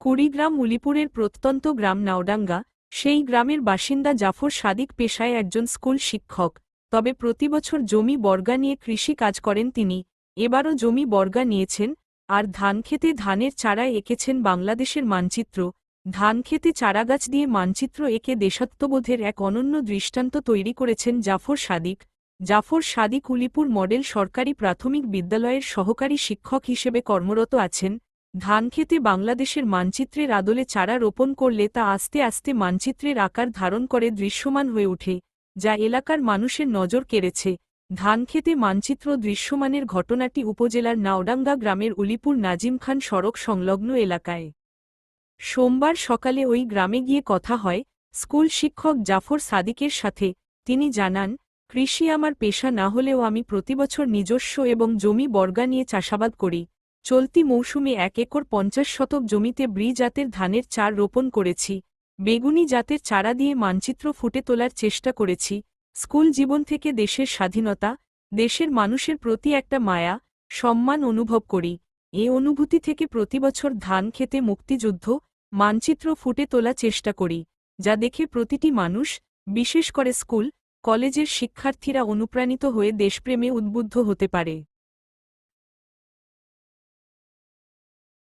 কুড়িগ্রাম উলিপুরের প্রত্যন্ত গ্রাম নাওডাঙ্গা, সেই গ্রামের বাসিন্দা জাফর সাদিক পেশায় একজন স্কুল শিক্ষক। তবে প্রতিবছর জমি বর্গা নিয়ে কৃষি কাজ করেন তিনি। এবারও জমি বর্গা নিয়েছেন, আর ধানক্ষেতে ধানের চারায় এঁকেছেন বাংলাদেশের মানচিত্র। ধানক্ষেতে চারাগাছ দিয়ে মানচিত্র এঁকে দেশাত্মবোধের এক অনন্য দৃষ্টান্ত তৈরি করেছেন জাফর সাদিক। জাফর সাদিক উলিপুর মডেল সরকারি প্রাথমিক বিদ্যালয়ের সহকারী শিক্ষক হিসেবে কর্মরত আছেন। ধানক্ষেতে বাংলাদেশের মানচিত্রের আদলে চারা রোপণ করলে তা আস্তে আস্তে মানচিত্রের আকার ধারণ করে দৃশ্যমান হয়ে ওঠে, যা এলাকার মানুষের নজর কেড়েছে। ধানক্ষেতে মানচিত্র দৃশ্যমানের ঘটনাটি উপজেলার নাওডাঙ্গা গ্রামের উলিপুর নাজিম খান সড়ক সংলগ্ন এলাকায়। সোমবার সকালে ওই গ্রামে গিয়ে কথা হয় স্কুল শিক্ষক জাফর সাদিকের সাথে। তিনি জানান, কৃষি আমার পেশা না হলেও আমি প্রতিবছর নিজস্ব এবং জমি বর্গা নিয়ে চাষাবাদ করি। চলতি মৌসুমে এক একর পঞ্চাশ শতক জমিতে ব্রি জাতের ধানের চার রোপণ করেছি, বেগুনি জাতের চারা দিয়ে মানচিত্র ফুটে তোলার চেষ্টা করেছি, স্কুল জীবন থেকে দেশের স্বাধীনতা, দেশের মানুষের প্রতি একটা মায়া, সম্মান অনুভব করি, এ অনুভূতি থেকে প্রতিবছর ধান খেতে মুক্তিযুদ্ধ, মানচিত্র ফুটে তোলা চেষ্টা করি, যা দেখে প্রতিটি মানুষ, বিশেষ করে স্কুল, কলেজের শিক্ষার্থীরা অনুপ্রাণিত হয়ে দেশপ্রেমে উদ্বুদ্ধ হতে পারে।